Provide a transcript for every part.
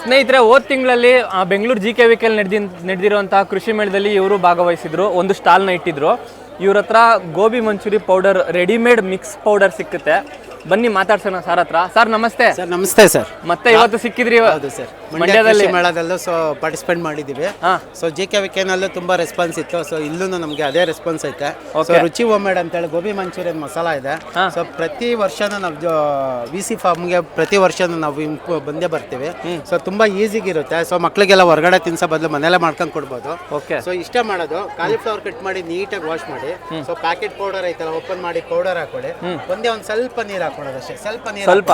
ಸ್ನೇಹಿತರೆ, ಹೋದ ತಿಂಗಳಲ್ಲಿ ಬೆಂಗಳೂರು ಜಿ ಕೆ ವಿ ಕೆಲ್ ನಡೆದಿ ನಡೆದಿರುವಂತಹ ಕೃಷಿ ಮೇಳದಲ್ಲಿ ಇವರು ಭಾಗವಹಿಸಿದ್ರು. ಒಂದು ಸ್ಟಾಲ್ನ ಇಟ್ಟಿದ್ರು. ಇವ್ರ ಹತ್ರ gobi manchurian powder, readymade mix powder ಸಿಕ್ಕುತ್ತೆ. ಬನ್ನಿ ಮಾತಾಡ್ಸೋಣ ಸರ್ ಹತ್ರ. ಸರ್ ನಮಸ್ತೆ. ಸರ್ ನಮಸ್ತೆ ಸರ್. ಮತ್ತೆ ಇವತ್ತು ಸಿಕ್ಕಿದ್ರಿ ಹೌದು ಸರ್. ಮಂಡ್ಯ ಮಂಡ್ಯದಲ್ಲಿ ಮೇಳದಲ್ಲೂ ಸೊ ಪಾರ್ಟಿಸಿಪೇಟ್ ಮಾಡಿದ್ದೀವಿ ಹಾ. ಸೊ ಜೆ ಕೆ ವಿಕೆನಲ್ಲೂ ತುಂಬಾ ರೆಸ್ಪಾನ್ಸ್ ಇತ್ತು. ಸೊ ಇಲ್ಲೂ ನಮಗೆ ಅದೇ ರೆಸ್ಪಾನ್ಸ್ ಐತೆ. ಸೊ ರುಚಿ ಒಮ್ಮೆಡ್ ಅಂತೇಳಿ ಗೋಬಿ ಮಂಚೂರಿಯನ್ ಮಸಾಲ ಇದೆ. ಸೊ ಪ್ರತಿ ವರ್ಷನೂ ನಾವು ವಿ ಸಿ ಫಾರ್ಮ್ಗೆ ಪ್ರತಿ ವರ್ಷನೂ ನಾವು ಬಂದೇ ಬರ್ತೀವಿ. ಸೊ ತುಂಬಾ ಈಸಿಗಿರುತ್ತೆ ಸೊ ಮಕ್ಳಿಗೆಲ್ಲ ಹೊರಗಡೆ ತಿನ್ಸೋ ಬದಲು ಮನೆಯಲ್ಲೇ ಮಾಡ್ಕೊಂಡು ಕೊಡ್ಬೋದು. ಓಕೆ ಸೊ ಇಷ್ಟ ಮಾಡೋದು. ಕಾಲಿಫ್ಲವರ್ ಕಟ್ ಮಾಡಿ ನೀಟಾಗಿ ವಾಶ್ ಮಾಡಿ. ಸೊ ಪ್ಯಾಕೆಟ್ ಪೌಡರ್ ಐತಲ್ಲ ಓಪನ್ ಮಾಡಿ ಪೌಡರ್ ಹಾಕೊಳ್ಳಿ. ಒಂದೇ ಒಂದು ಸ್ವಲ್ಪ ನೀರು ಹಾಕೊಳ್ಳೋದು ಅಷ್ಟೇ ಸ್ವಲ್ಪ ನೀರು ಸ್ವಲ್ಪ?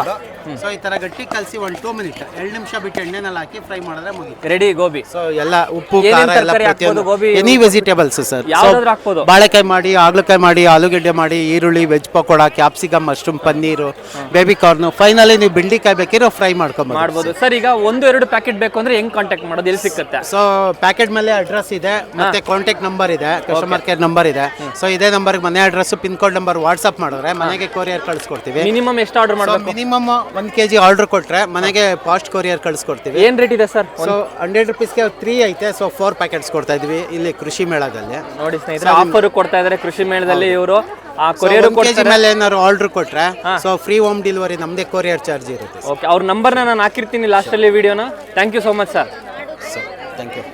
ಸೊ ಈ ತರ ಗಟ್ಟಿ ಕಲಸಿ ಒಂದು ಟೂ ಮಿನಿಟ್ ಎರಡು ನಿಮಿಷ ಬಿಟ್ಟು ಎಣ್ಣೆನಲ್ಲಿ ಹಾಕಿ ಫ್ರೈ ಮಾಡಿದ್ರೆ ಮುಗಿತು. ರೆಡಿ ಗೋಬಿ. ಸೊ ಎಲ್ಲ ಉಪ್ಪು ಏನೇನ್ ಖಾರ ಎಲ್ಲ ತರ್ಕಾರಿ ಪ್ರತಿಯೊಂದು. ಹಾಕ್ಬೋದು ಗೋಬಿ? ಎನಿ ವೆಜಿಟೇಬಲ್ಸ್ ಸರ್ ಯಾವ್ದಾದ್ರು ಹಾಕ್ಬೋದು. ಬಾಳೆಕಾಯಿ ಮಾಡಿ ಆಗ್ಲಕಾಯಿ ಮಾಡಿ ಆಲೂಗಡ್ಡೆ ಮಾಡಿ ಈರುಳ್ಳಿ veg pakoda capsicum mushroom paneer baby corn finally ನೀವು ಬೆಂಡಿಕಾಯಿ ಬೇಕಿರೋ ಫ್ರೈ ಮಾಡ್ಕೊಬೋದು. ಮಾಡ್ಬೋದು. ಸರ್ ಈಗ ಒಂದು ಎರಡು ಪ್ಯಾಕೆಟ್ ಬೇಕು ಅಂದ್ರೆ ಹೆಂಗ್ ಕಾಂಟ್ಯಾಕ್ಟ್ ಮಾಡೋದು? ಎಲ್ಲಿ ಸಿಕ್ಕತ್ತೆ? ಸೊ ಪ್ಯಾಕೆಟ್ ಮೇಲೆ ಅಡ್ರೆಸ್ ಇದೆ ಮತ್ತೆ ಕಾಂಟ್ಯಾಕ್ಟ್ ನಂಬರ್ ಇದೆ ಕಸ್ಟಮರ್ ಕೇರ್ ನಂಬರ್ ಇದೆ. ಸೊ ಇದೇ ನಂಬರ್ ಮನೆ address pin code number WhatsApp ಮಾಡಿದ್ರೆ ಮನೆಗೆ ಕೊರಿಯರ್ ಕಳಿಸ್ಕೊಡ್ತೀವಿ. ಮಿನಿಮಮ್ ಎಷ್ಟು ಆರ್ಡರ್ ಮಾಡಬೇಕು? Minimum one K G order ಕೊಟ್ರೆ ಮನೆಗೆ ಫಾಸ್ಟ್ ಕೊರಿಯರ್ ಕಳಿಸ್ಕೊಡ್ತೀವಿ. ಏನ್ ರೇಟ್ ಇದೆ ಸರ್? ಸೊ ಹಂಡ್ರೆಡ್ ರುಪೀಸ್ಗೆ ತ್ರೀ ಐತೆ ಸೊ ಫೋರ್ ಪ್ಯಾಕೆಟ್ಸ್ ಕೊಡ್ತಾ ಇದೀವಿ ಇಲ್ಲಿ ಕೃಷಿ ಮೇಳದಲ್ಲಿ. ನೋಡಿ ಸ್ನೇಹಿತರೆ ಆಫರ್ ಕೊಡ್ತಾ ಇದ್ದಾರೆ ಕೃಷಿ ಮೇಳದಲ್ಲಿ ಇವರು. ಆ ಕೊರಿಯರ್ ಮೇಲೆ ಏನಾದ್ರು ಆರ್ಡರ್ ಕೊಟ್ರೆ ಸೊ ಫ್ರೀ ಹೋಮ್ ಡೆಲಿವರಿ ನಮ್ದೇ ಕೊರಿಯರ್ ಚಾರ್ಜ್ ಇರುತ್ತೆ. ಓಕೆ ಅವ್ರ ನಂಬರ್ನ ನಾನು ಹಾಕಿರ್ತೀನಿ ಲಾಸ್ಟಲ್ಲಿ ವಿಡಿಯೋನ thank you so much sir so thank you